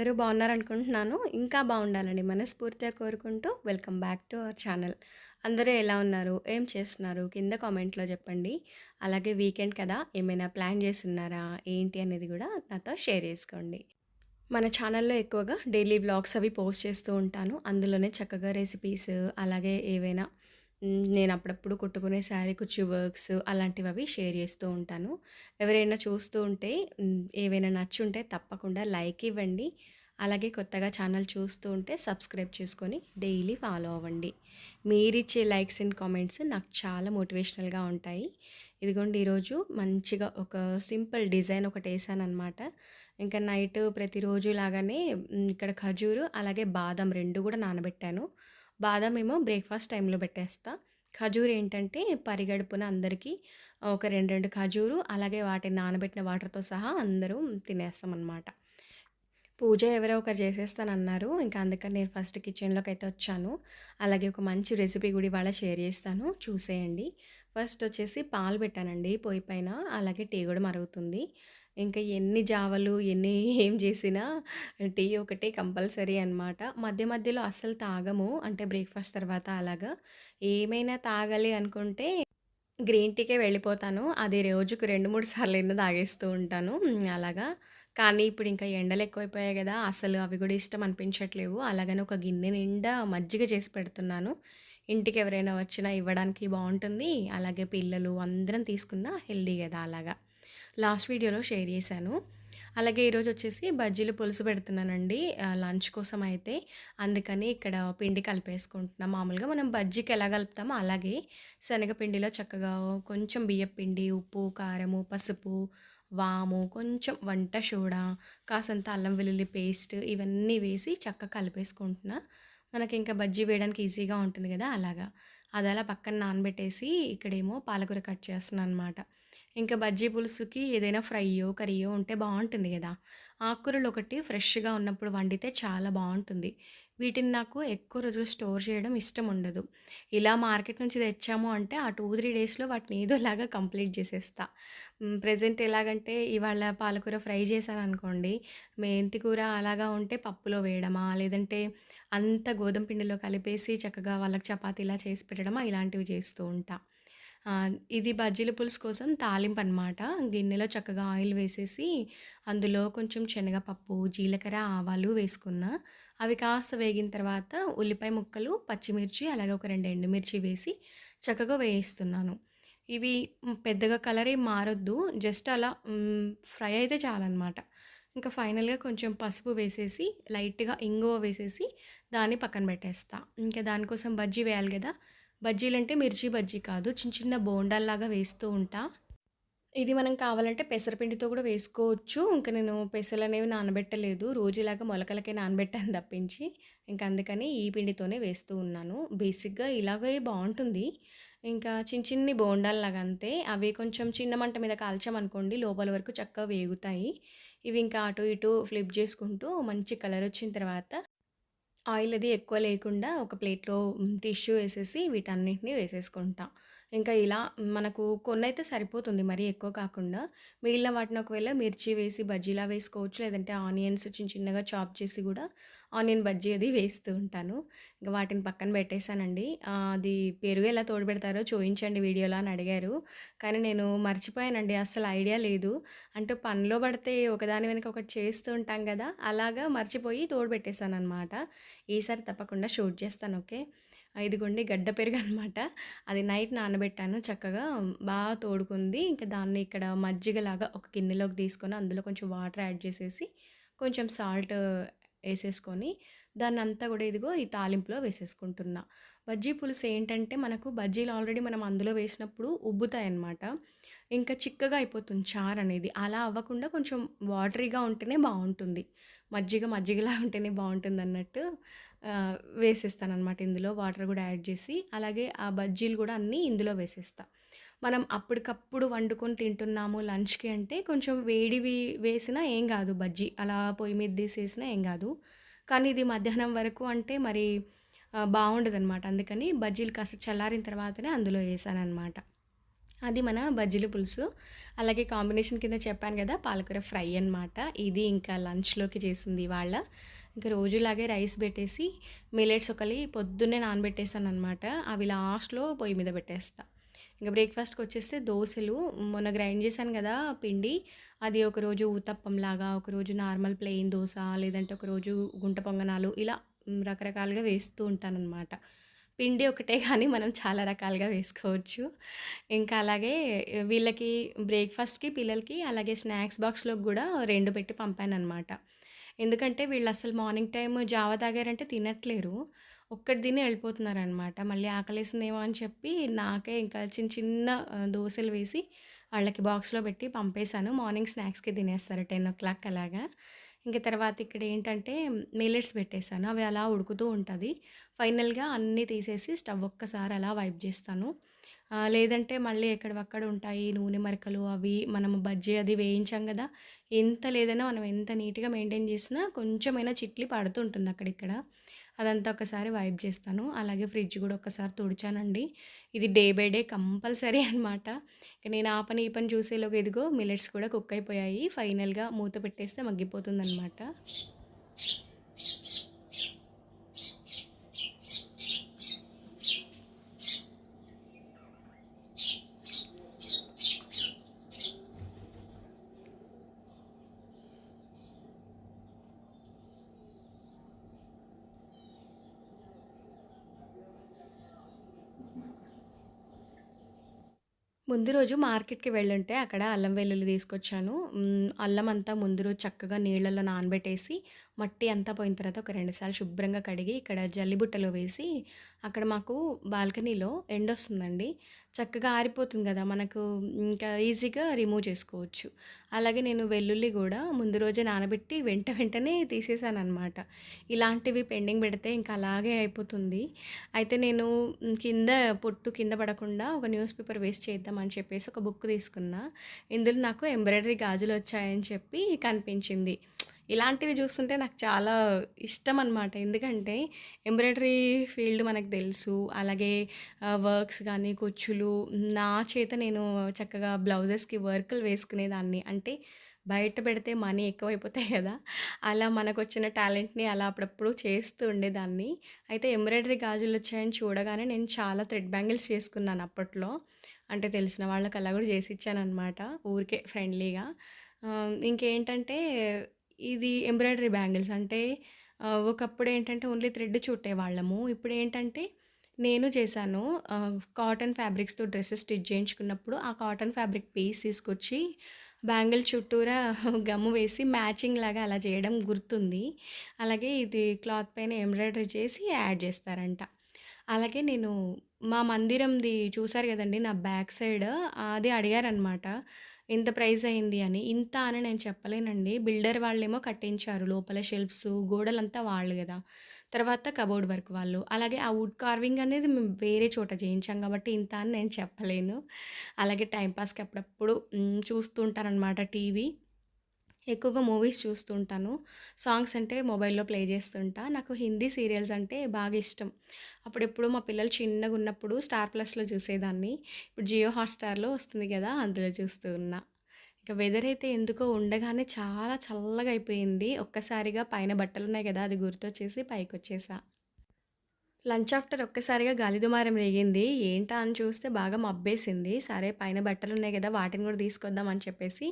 అందరూ బాగున్నారనుకుంటున్నాను. ఇంకా బాగుండాలని మనస్ఫూర్తిగా కోరుకుంటూ welcome back to our channel. అందరూ ఎలా ఉన్నారు? ఏం చేస్తున్నారు? కింద కామెంట్‌లో చెప్పండి. అలాగే వీకెండ్ కదా! ఏమైనా ప్లాన్ చేస్తున్నారా ఏంటి అనేది కూడా నాతో షేర్ చేసుకోండి. మన ఛానల్‌లో ఎక్కువగా డైలీ బ్లాగ్స్ అవి పోస్ట్ చేస్తూ ఉంటాను. అందులోనే చక్కగా రెసిపీస్ అలాగే ఏవైనా నేను అప్పుడప్పుడు కుట్టుకునే శారీ కుచ్చు వర్క్స్ అవి షేర్ చేస్తూ ఉంటాను. ఎవరైనా చూస్తూ ఉంటే ఏవైనా ఏవైనా నచ్చుంటే తప్పకుండా లైక్ ఇవ్వండి. అలాగే కొత్తగా ఛానల్ చూస్తూ ఉంటే సబ్స్క్రైబ్ చేసుకొని డైలీ ఫాలో అవ్వండి. మీరిచ్చే లైక్స్ అండ్ కామెంట్స్ నాకు చాలా మోటివేషనల్‌గా ఉంటాయి. ఇదిగోండి ఈరోజు మంచిగా ఒక సింపుల్ డిజైన్ ఒకటి వేసాను అనమాట ఇంకా నైట్ ప్రతిరోజు లాగానే ఇక్కడ ఖజూరు అలాగే బాదం రెండు కూడా నానబెట్టాను. బాదం ఏమో బ్రేక్‌ఫాస్ట్ టైంలో పెట్టేస్తా. ఖజూర్ ఏంటంటే పరిగడుపున అందరికీ ఒక 2, 2 ఖజూరు అలాగే వాటిని నానబెట్టిన వాటర్‌తో సహా అందరూ తినేస్తామన్నమాట పూజ ఎవరో ఒకరు చేసేస్తానన్నారు. ఇంకా అందుకని నేను ఫస్ట్ కిచెన్‌లోకైతే వచ్చాను. అలాగే ఒక మంచి రెసిపీ కూడా ఇవాళ షేర్ చేస్తాను చూసేయండి. ఫస్ట్ వచ్చేసి పాలు పెట్టానండి పొయ్యి పైన. అలాగే టీ కూడా మరుగుతుంది. ఇంకా ఎన్ని జావలు, ఎన్ని ఏం చేసినా టీ ఒకటి కంపల్సరీ అనమాట. మధ్య మధ్యలో అస్సలు తాగము. అంటే బ్రేక్‌ఫాస్ట్ తర్వాత అలాగా. ఏమైనా తాగాలి అనుకుంటే గ్రీన్ టీకే వెళ్ళిపోతాను. అది రోజుకు రెండు మూడు సార్లు అయినా తాగేస్తూ ఉంటాను. అలాగా. కానీ ఇప్పుడు ఇంకా ఎండలు ఎక్కువైపోయాయి కదా అసలు అవి కూడా ఇష్టం అనిపించట్లేవు. అలాగని ఒక గిన్నె నిండా మజ్జిగ చేసి పెడుతున్నాను. ఇంటికి ఎవరైనా వచ్చినా ఇవ్వడానికి బాగుంటుంది అలాగే పిల్లలు అందరం తీసుకున్నా హెల్దీ కదా అలాగా. లాస్ట్ వీడియోలో షేర్ చేశాను. అలాగే ఈరోజు వచ్చేసి బజ్జీలు పులుసు పెడుతున్నానండి. లంచ్ కోసం అయితే. అందుకని ఇక్కడ పిండి కలిపేసుకుంటున్నా. మామూలుగా మనం బజ్జీకి ఎలా కలుపుతామో అలాగే శనగపిండిలో చక్కగా కొంచెం బియ్యం పిండి, ఉప్పు, కారము, పసుపు, వాము, కొంచెం వంట సోడా, కాసంత అల్లం వెల్లుల్లి పేస్ట్ ఇవన్నీ వేసి చక్కగా కలిపేసుకుంటున్నా. మనకి ఇంకా బజ్జీ వేయడానికి ఈజీగా ఉంటుంది కదా అలాగా. అదలా పక్కన నానబెట్టేసి ఇక్కడేమో పాలకూర కట్ చేస్తున్నాననమాట. ఇంకా బజ్జీ పులుసుకి ఏదైనా ఫ్రైయో, కర్రీయో ఉంటే బాగుంటుంది కదా ఆకుకూరలు ఒకటి ఫ్రెష్‌గా ఉన్నప్పుడు వండితే చాలా బాగుంటుంది వీటిని నాకు ఎక్కువ రోజులు స్టోర్ చేయడం ఇష్టం ఉండదు. ఇలా మార్కెట్ నుంచి తెచ్చాము అంటే ఆ 2, 3 డేస్‌లో వాటిని ఏదోలాగా కంప్లీట్ చేసేస్తా. ప్రజెంట్ ప్రెజెంట్ ఎలాగంటే ఇవాళ పాలకూర ఫ్రై చేశాను అనుకోండి మెంతి కూర అలాగా ఉంటే పప్పులో వేయడమా, లేదంటే అంతా గోధుమ పిండిలో కలిపేసి చక్కగా వాళ్ళకి చపాతీలా చేసి పెట్టడమా ఇలాంటివి చేస్తూ ఉంటా. ఇది బజ్జీల పులుసు కోసం తాలింపు అనమాట గిన్నెలో చక్కగా ఆయిల్ వేసేసి అందులో కొంచెం శనగపప్పు, జీలకర్ర, ఆవాలు వేసుకున్న అవి కాస్త వేగిన తర్వాత ఉల్లిపాయ ముక్కలు, పచ్చిమిర్చి అలాగే ఒక రెండు ఎండుమిర్చి వేసి చక్కగా వేయిస్తున్నాను. ఇవి పెద్దగా కలర్ ఏం మారొద్దు. జస్ట్ అలా ఫ్రై అయితే చాలన్నమాట ఇంకా ఫైనల్‌గా కొంచెం పసుపు వేసేసి, లైట్‌గా ఇంగువ వేసేసి దాన్ని పక్కన పెట్టేస్తా. ఇంకా దానికోసం బజ్జీ వేయాలి కదా బజ్జీలంటే మిర్చి బజ్జీ కాదు. చిన్న చిన్న బోండాల్లాగా వేస్తూ ఉంటా. ఇది మనం కావాలంటే పెసరపిండితో కూడా వేసుకోవచ్చు. ఇంక నేను పెసలు అనేవి నానబెట్టలేదు. రోజులాగా మొలకలకే నానబెట్టాను తప్పించి. ఇంకా అందుకని ఈ పిండితోనే వేస్తూ ఉన్నాను. బేసిక్‌గా ఇలాగే బాగుంటుంది ఇంకా చిన్న చిన్ని బోండాల్లాగా అంతే. అవి కొంచెం చిన్న మంట మీద కాల్చామనుకోండి లోపల వరకు చక్కగా వేగుతాయి. ఇవి ఇంకా అటు ఇటు ఫ్లిప్ చేసుకుంటూ మంచి కలర్ వచ్చిన తర్వాత ఆయిల్ అది ఎక్కువ లేకుండా ఒక ప్లేట్‌లో టిష్యూ వేసేసి వీటన్నిటిని వేసేసుకుంటా. ఇంకా ఇలా మనకు కొన్నైతే సరిపోతుంది మరీ ఎక్కువ కాకుండా. మిగిలిన వాటిని ఒకవేళ మిర్చి వేసి బజ్జీలా వేసుకోవచ్చు. లేదంటే ఆనియన్స్ చిన్న చిన్నగా చాప్ చేసి కూడా ఆనియన్ బజ్జీ అది వేస్తూ ఉంటాను. ఇంక వాటిని పక్కన పెట్టేసానండి. అది పెరుగు ఎలా తోడుపెడతారో చూయించండి వీడియోలో అని అడిగారు. కానీ నేను మర్చిపోయానండి. అసలు ఐడియా లేదు. అంటే పనిలో పడితే ఒకదాని వెనక ఒకటి చేస్తూ ఉంటాం కదా అలాగా మర్చిపోయి తోడుపెట్టేసాననమాట. ఈసారి తప్పకుండా షూట్ చేస్తాను. ఓకే. ఆహ్, ఇదిగోండి గడ్డ పెరుగనమాట. అది నైట్ నానబెట్టాను చక్కగా బాగా తోడుకుంది. ఇంకా దాన్ని ఇక్కడ మజ్జిగలాగా ఒక గిన్నెలోకి తీసుకొని అందులో కొంచెం వాటర్ యాడ్ చేసేసి, కొంచెం సాల్ట్ ఏసేసుకొని దాన్నంతా కూడా ఇదిగో ఈ తాలింపులో వేసేసుకుంటున్నా. బజ్జీ పులుసు ఏంటంటే మనకు బజ్జీలు ఆల్రెడీ మనం అందులో వేసినప్పుడు ఉబ్బుతాయన్నమాట. ఇంకా చిక్కగా అయిపోతుంది చార్ అనేది అలా అవ్వకుండా కొంచెం వాటరీగా ఉంటేనే బాగుంటుంది మజ్జిగ మజ్జిగలా ఉంటేనే బాగుంటుంది అన్నట్టు వేసేస్తాను అనమాట ఇందులో వాటర్ కూడా యాడ్ చేసి. అలాగే ఆ బజ్జీలు కూడా అన్నీ ఇందులో వేసేస్తాను మనం అప్పటికప్పుడు వండుకొని తింటున్నాము లంచ్‌కి అంటే కొంచెం వేడివి వేసినా ఏం కాదు బజ్జీ. అలా పొయ్యి మీద తీసేసినా ఏం కాదు కానీ ఇది మధ్యాహ్నం వరకు అంటే మరి బాగుండదు అనమాట అందుకని బజ్జీలు కాస్త చల్లారిన తర్వాతనే అందులో ఏసాననమాట. అది మన బజ్జీల పులుసు. అలాగే కాంబినేషన్ కింద చెప్పాను కదా పాలకూర ఫ్రై అనమాట. ఇది ఇంకా లంచ్‌లోకి చేసింది వాళ్ళ ఇంకా రోజులాగే రైస్ పెట్టేసి మిలెట్స్ ఒకలి పొద్దున్నే నానబెట్టేసాననమాట. అవి లాస్ట్‌లో పొయ్యి మీద పెట్టేస్తా. బ్రేక్ఫాస్ట్కి వచ్చేస్తే దోసలు మొన్న గ్రైండ్ చేశాను కదా పిండి, అది ఒకరోజు ఊతప్పంలాగా, ఒకరోజు నార్మల్ ప్లెయిన్ దోశ లేదంటే ఒకరోజు గుంట పొంగనాలు ఇలా రకరకాలుగా వేస్తూ ఉంటానన్నమాట పిండి ఒకటే కానీ మనం చాలా రకాలుగా వేసుకోవచ్చు. ఇంకా అలాగే వీళ్ళకి బ్రేక్‌ఫాస్ట్‌కి పిల్లలకి అలాగే స్నాక్స్ బాక్స్‌లోకి కూడా రెండు పెట్టి పంపాను అనమాట ఎందుకంటే వీళ్ళు అసలు మార్నింగ్ టైం జావ తాగారంటే తినట్లేరు. ఒక్కటి తిని ఎళ్ళిపోతున్నారనమాట. మళ్ళీ ఆకలేసిందేమో అని చెప్పి నాకే ఇంకా చిన్న చిన్న దోశలు దోసలు వేసి వాళ్ళకి బాక్స్‌లో పెట్టి పంపేసాను. మార్నింగ్ స్నాక్స్‌కి తినేస్తారు 10:00 అలాగా. ఇంక తర్వాత ఇక్కడ ఏంటంటే మిల్లెట్స్ పెట్టేసాను. అవి అలా ఉడుకుతూ ఉంటుంది ఫైనల్‌గా అన్నీ తీసేసి స్టవ్ ఒక్కసారి అలా వైప్ చేస్తాను లేదంటే మళ్ళీ ఎక్కడవక్కడ ఉంటాయి. నూనె మరకలు అవి మనం బజ్జీ అది వేయించాం కదా ఎంత లేదైనా మనం ఎంత నీట్‌గా మెయింటైన్ చేసినా కొంచెమైనా చిట్లి పడుతూ ఉంటుంది అక్కడిక్కడ. అదంతా ఒకసారి వైప్ చేస్తాను అలాగే ఫ్రిడ్జ్ కూడా ఒక్కసారి తుడిచానండి. ఇది డే బై డే కంపల్సరీ అనమాట. ఇక నేను ఆ పని, ఈ పని చూసేలోకి ఎదుగో మిల్లెట్స్ కూడా కుక్ అయిపోయాయి. ఫైనల్‌గా మూత పెట్టేస్తే మగ్గిపోతుందనమాట. ముందు రోజు మార్కెట్‌కి వెళ్ళుంటే అక్కడ అల్లం వెల్లుల్లి తీసుకొచ్చాను. అల్లం అంతా ముందు రోజు చక్కగా నీళ్ళలో నానబెట్టేసి, మట్టి అంతా పోయిన తర్వాత ఒక రెండుసార్లు శుభ్రంగా కడిగి, ఇక్కడ జల్లి బుట్టలో వేసి, అక్కడ మాకు బాల్కనీలో ఎండొస్తుందండి. చక్కగా ఆరిపోతుంది కదా మనకు ఇంకా ఈజీగా రిమూవ్ చేసుకోవచ్చు. అలాగే నేను వెల్లుల్లి కూడా ముందు రోజే నానబెట్టి వెంట వెంటనే తీసేసాను అనమాట ఇలాంటివి పెండింగ్ పెడితే ఇంకా అలాగే అయిపోతుంది. అయితే నేను కింద పొట్టు కింద పడకుండా ఒక న్యూస్ పేపర్ వేస్ట్ చేద్దామని చెప్పేసి ఒక బుక్ తీసుకున్నా. ఇందులో నాకు ఎంబ్రాయిడరీ గాజులు వచ్చాయని చెప్పి కనిపించింది. ఇలాంటివి చూస్తుంటే నాకు చాలా ఇష్టం అనమాట ఎందుకంటే ఎంబ్రాయిడరీ ఫీల్డ్ మనకు తెలుసు. అలాగే వర్క్స్ కానీ కుచ్చులు నా చేత నేను చక్కగా బ్లౌజెస్‌కి వర్కులు వేసుకునేదాన్ని. అంటే బయట పెడితే మనీ ఎక్కువైపోతాయి కదా అలా మనకు వచ్చిన టాలెంట్‌ని అలా అప్పుడప్పుడు చేస్తూ ఉండేదాన్ని. అయితే ఎంబ్రాయిడరీ గాజులు వచ్చాయని చూడగానే నేను చాలా థ్రెడ్ బ్యాంగిల్స్ చేసుకున్నాను అప్పట్లో. అంటే తెలిసిన వాళ్ళకి అలా కూడా చేసి ఇచ్చాను అనమాట ఊరికే ఫ్రెండ్లీగా. ఇంకేంటంటే ఇది ఎంబ్రాయిడరీ బ్యాంగిల్స్ అంటే ఒకప్పుడు ఏంటంటే ఓన్లీ థ్రెడ్ చుట్టేవాళ్ళము. ఇప్పుడేంటంటే నేను చేశాను. కాటన్ ఫ్యాబ్రిక్స్‌తో డ్రెస్సెస్ స్టిచ్ చేయించుకున్నప్పుడు ఆ కాటన్ ఫ్యాబ్రిక్ పీస్ తీసుకొచ్చి బ్యాంగిల్ చుట్టూరా గమ్ము వేసి మ్యాచింగ్ లాగా అలా చేయడం గుర్తుంది. అలాగే ఇది క్లాత్ పైన ఎంబ్రాయిడరీ చేసి యాడ్ చేస్తారంట. అలాగే నేను మా మందిరంది చూసారు కదండి నా బ్యాక్ సైడ్ అది అడిగారనమాట. ఎంత ప్రైస్ అయింది అని. ఇంత అని నేను చెప్పలేనండి. బిల్డర్ వాళ్ళేమో కట్టించారు. లోపల షెల్ఫ్స్, గోడలంతా వాళ్ళు కదా తర్వాత కబోర్డ్ వర్క్ వాళ్ళు. అలాగే ఆ వుడ్ కార్వింగ్ అనేది మేము వేరే చోట చేయించాం కాబట్టి ఇంత అని నేను చెప్పలేను. అలాగే టైంపాస్కి అప్పుడప్పుడు హ్మ్, టీవీ. ఎక్కువగా మూవీస్ చూస్తుంటాను సాంగ్స్ అంటే మొబైల్‌లో ప్లే చేస్తుంటా. నాకు హిందీ సీరియల్స్ అంటే బాగా ఇష్టం. అప్పుడెప్పుడు మా పిల్లలు చిన్నగా ఉన్నప్పుడు స్టార్ ప్లస్‌లో చూసేదాన్ని. ఇప్పుడు జియో హాట్‌స్టార్‌లో వస్తుంది కదా అందులో చూస్తూ ఉన్నా. ఇక వెదర్ అయితే ఎందుకో ఉండగానే చాలా చల్లగా అయిపోయింది. ఒక్కసారిగా పైన బట్టలు ఉన్నాయి కదా అది గుర్తొచ్చేసి పైకి వచ్చేసా లంచ్ ఆఫ్టర్ ఒక్కసారిగా గాలిదుమారం రేగింది. ఏంటా అని చూస్తే బాగా మబ్బేసింది. సరే పైన బట్టలున్నాయి కదా వాటిని గూడా తీసుకొద్దాం అని చెప్పేసి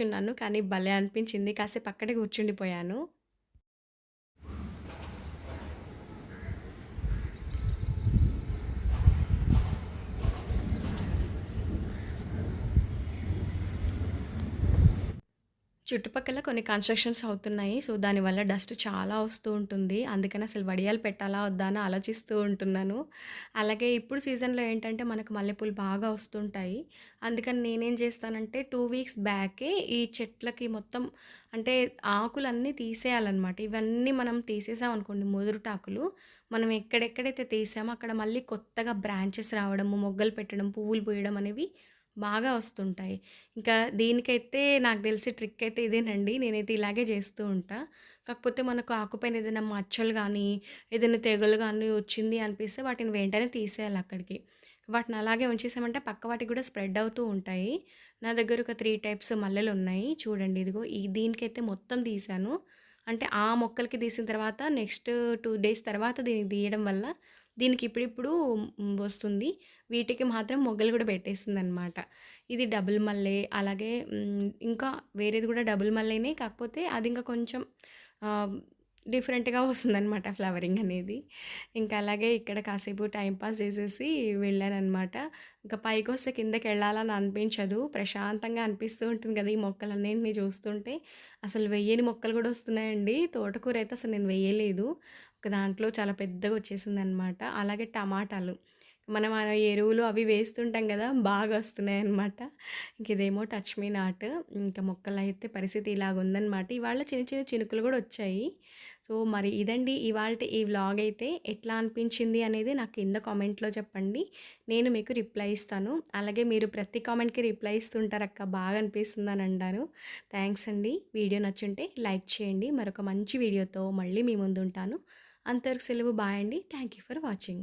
ఉన్నాను కానీ భలే అనిపించింది. కాసేపు అక్కడే కూర్చుండిపోయాను. చుట్టుపక్కల కొన్ని కన్‌స్ట్రక్షన్స్ అవుతున్నాయి. సో, దానివల్ల డస్ట్ చాలా వస్తూ ఉంటుంది. అందుకని అసలు వడియాలు పెట్టాలా? వద్దా? అని ఆలోచిస్తూ ఉంటున్నాను. అలాగే ఇప్పుడు సీజన్‌లో ఏంటంటే మనకు మల్లెపూలు బాగా వస్తుంటాయి. అందుకని నేనేం చేస్తానంటే టూ వీక్స్ బ్యాకే ఈ చెట్లకి మొత్తం అంటే ఆకులన్నీ తీసేయాలన్నమాట ఇవన్నీ మనం తీసేసామనుకోండి ముదురుటాకులు, మనం ఎక్కడెక్కడైతే తీసామో అక్కడ మళ్ళీ కొత్తగా బ్రాంచెస్ రావడము, మొగ్గలు పెట్టడం, పువ్వులు పూయడం అనేవి బాగా వస్తుంటాయి. ఇంకా దీనికైతే నాకు తెలిసి ట్రిక్ అయితే ఇదేనండి. నేనైతే ఇలాగే చేస్తూ ఉంటా. కాకపోతే మనకు ఆకుపైన ఏదైనా మచ్చలు కానీ ఏదైనా తెగులు కానీ వచ్చింది అనిపిస్తే వాటిని వెంటనే తీసేయాలి అక్కడికి. వాటిని అలాగే ఉంచేసామంటే పక్క వాటికి కూడా స్ప్రెడ్ అవుతూ ఉంటాయి నా దగ్గర ఒక త్రీ టైప్స్ మల్లెలు ఉన్నాయి చూడండి ఇదిగో ఈ దీనికైతే మొత్తం తీసాను అంటే ఆ మొక్కలకి తీసిన తర్వాత నెక్స్ట్ టూ డేస్ తర్వాత దీనికి తీయడం వల్ల దీనికి ఇప్పుడిప్పుడు వస్తుంది. వీటికి మాత్రం మొగ్గలు కూడా పెట్టేస్తుంది అనమాట ఇది డబుల్ మల్లె అలాగే ఇంకా వేరేది కూడా డబుల్ మల్లెనే కాకపోతే అది ఇంకా కొంచెం డిఫరెంట్గా వస్తుందన్నమాట ఫ్లవరింగ్ అనేది. ఇంకా అలాగే ఇక్కడ కాసేపు టైంపాస్ చేసేసి వెళ్ళానమాట ఇంకా పైకి వస్తే కిందకి వెళ్ళాలని అనిపించదు. ప్రశాంతంగా అనిపిస్తూ ఉంటుంది కదా ఈ మొక్కలన్నింటినీ చూస్తుంటే. అసలు వెయ్యని మొక్కలు కూడా వస్తున్నాయండి. తోటకూర అయితే అసలు నేను వేయలేదు ఒక దాంట్లో చాలా పెద్దగా వచ్చేసింది అనమాట అలాగే టమాటాలు. మనం ఆ ఎరువులు అవి వేస్తుంటాం కదా బాగా వస్తున్నాయి అనమాట ఇంక ఇదేమో టచ్ మీ నాట్ ఇంకా మొక్కలు అయితే పరిస్థితి ఇలాగ ఉందన్నమాట ఇవాళ చిన్న చిన్న చినుకులు కూడా వచ్చాయి. సో మరి ఇదండి ఇవాళ ఈ వ్లాగ్ అయితే ఎట్లా అనిపించింది అనేది నాకు కింద కామెంట్లో చెప్పండి. నేను మీకు రిప్లై ఇస్తాను. అలాగే మీరు ప్రతి కామెంట్కి రిప్లై ఇస్తుంటారు అక్క బాగా అనిపిస్తుంది అని అంటారు థ్యాంక్స్ అండి. వీడియో నచ్చుంటే లైక్ చేయండి. మరొక మంచి వీడియోతో మళ్ళీ మీ ముందు ఉంటాను అంతవరకు సెలవు బాయ్ అండి. Thank you for watching.